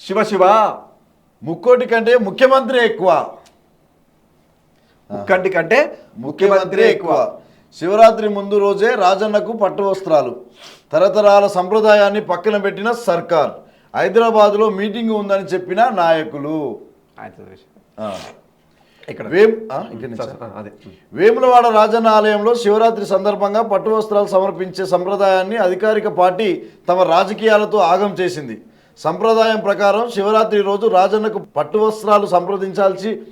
శివ శివ ముక్కోటి కంటే ముఖ్యమంత్రి ఎక్కువ. ముక్కంటి కంటే ముఖ్యమంత్రి ఎక్కువ. శివరాత్రి ముందు రోజే రాజన్నకు పట్టు వస్త్రాలు. తరతరాల సంప్రదాయాన్ని పక్కన పెట్టిన సర్కార్. హైదరాబాద్లో మీటింగ్ ఉందని చెప్పిన నాయకులు. ఇక్కడ. వేములవాడ రాజన్న ఆలయంలో శివరాత్రి సందర్భంగా పట్టు వస్త్రాలు సమర్పించే సంప్రదాయాన్ని అధికారిక పార్టీ తమ రాజకీయాలతో ఆగం చేసింది. సంప్రదాయం ప్రకారం శివరాత్రి రోజు రాజన్నకు పట్టు వస్త్రాలు సంప్రదించాల్సి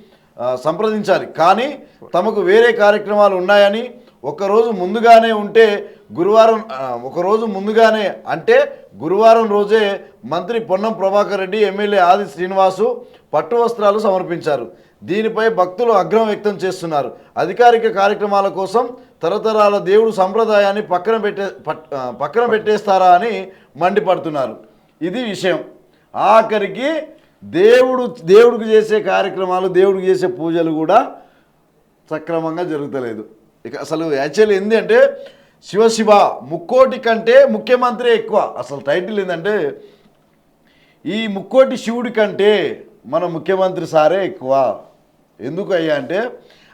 సంప్రదించాలి. కానీ తమకు వేరే కార్యక్రమాలు ఉన్నాయని ఒకరోజు ముందుగానే ఉంటే గురువారం ఒకరోజు ముందుగానే అంటే గురువారం రోజే మంత్రి పొన్నం ప్రభాకర్ రెడ్డి ఎమ్మెల్యే ఆది శ్రీనివాసు పట్టు వస్త్రాలు సమర్పించారు. దీనిపై భక్తులు అగ్రం వ్యక్తం చేస్తున్నారు. అధికారిక కార్యక్రమాల కోసం తరతరాల దేవుడు సంప్రదాయాన్ని పక్కన పెట్టే పట్- పక్కన పెట్టేస్తారా అని మండిపడుతున్నారు. ఇది విషయం. ఆఖరికి దేవుడు దేవుడికి చేసే కార్యక్రమాలు దేవుడికి చేసే పూజలు కూడా సక్రమంగా జరుగుతలేదు. ఇక అసలు యాక్చువల్లీ ఏంది అంటే శివ శివ ముక్కోటి కంటే ముఖ్యమంత్రి ఎక్కువ. అసలు టైటిల్ ఏంటంటే ఈ ముక్కోటి శివుడి కంటే మన ముఖ్యమంత్రి సారే ఎక్కువ. ఎందుకు అయ్యా అంటే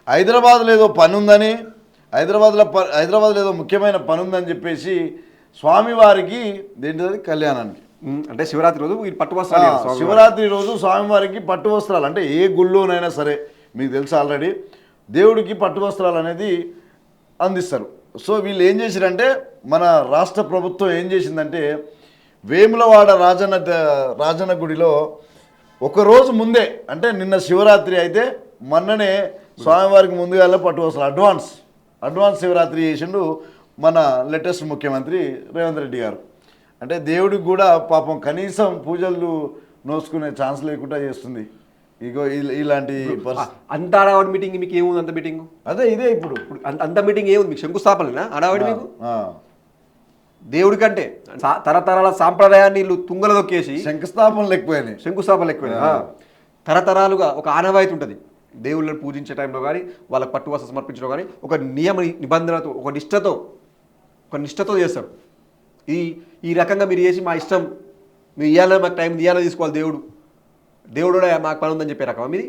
హైదరాబాద్లో ఏదో పని ఉందని హైదరాబాద్లో ప హైదరాబాద్లో ఏదో ముఖ్యమైన పని ఉందని చెప్పేసి స్వామివారికి దేంటిది? కళ్యాణానికి. అంటే శివరాత్రి రోజు పట్టు వస్త్రాలు. శివరాత్రి రోజు స్వామివారికి పట్టు వస్త్రాలు అంటే ఏ గుళ్ళోనైనా సరే మీకు తెలుసు ఆల్రెడీ దేవుడికి పట్టు వస్త్రాలు అనేది అందిస్తారు సో వీళ్ళు ఏం చేశారంటే మన రాష్ట్ర ప్రభుత్వం ఏం చేసిందంటే వేములవాడ రాజన్న రాజన్న గుడిలో ఒక రోజు ముందే అంటే నిన్న శివరాత్రి అయితే మొన్ననే స్వామివారికి ముందుగానే పట్టు వస్త్రాలు అడ్వాన్స్ అడ్వాన్స్ శివరాత్రి చేసిండు మన లేటెస్ట్ ముఖ్యమంత్రి రేవంత్ రెడ్డి గారు అంటే దేవుడికి కూడా పాపం కనీసం పూజలు నోసుకునే ఛాన్స్ లేకుండా చేస్తుంది. ఇగో ఇల- ఇలాంటి అంత ఆడవాడి మీటింగ్ మీకు ఏముంది అంత మీటింగ్ అదే ఇదే ఇప్పుడు. అంత- మీటింగ్ ఏముంది? మీకు శంకుస్థాపన ఆడవాడి మీకు? దేవుడి కంటే తరతరాల సాంప్రదాయాన్ని వీళ్ళు తుంగలు దొక్కేసి శంకుస్థాపనలు ఎక్కువైనాయి శంకుస్థాపనలు ఎక్కువ తరతరాలుగా ఒక ఆనవాయితీ ఉంటుంది. దేవుళ్ళని పూజించే టైంలో కానీ వాళ్ళకి పట్టు వస్త్రం సమర్పించడం కానీ ఒక నియమ నిబంధనతో ఒక నిష్టతో ఒక నిష్టతో చేస్తారు. ఈ ఈ రకంగా మీరు చేసి మా ఇష్టం మీరు ఇవ్వాలని మాకు టైం ఇవ్వాలని తీసుకోవాలి దేవుడు. దేవుడు కూడా మాకు పని ఉందని చెప్పే రకమా మీది?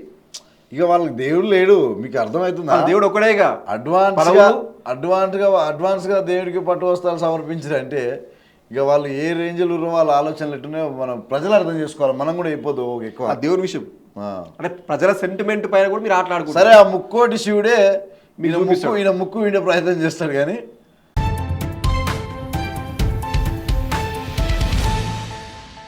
ఇక వాళ్ళకి దేవుడు లేడు మీకు అర్థమవుతుందా? దేవుడు ఒక్కడేగా అడ్వాన్స్గా పదవులు? అడ్వాన్స్గా అడ్వాన్స్గా దేవుడికి పట్టు వస్త్రాలు సమర్పించారంటే ఇక వాళ్ళు ఏ రేంజ్లో వాళ్ళ ఆలోచనలు ఎట్టున్నాయో మనం ప్రజలు అర్థం చేసుకోవాలి. మనం కూడా అయిపోదు ఎక్కువ. దేవుడి విషయం. అంటే ప్రజల సెంటిమెంట్ పైన కూడా మీరు ఆటలాడుకుంటారు సరే ఆ ముక్కోటి శివుడే ఈయన ముక్కు. ఈయన ముక్కు ఈయన ప్రయత్నం చేస్తాడు కానీ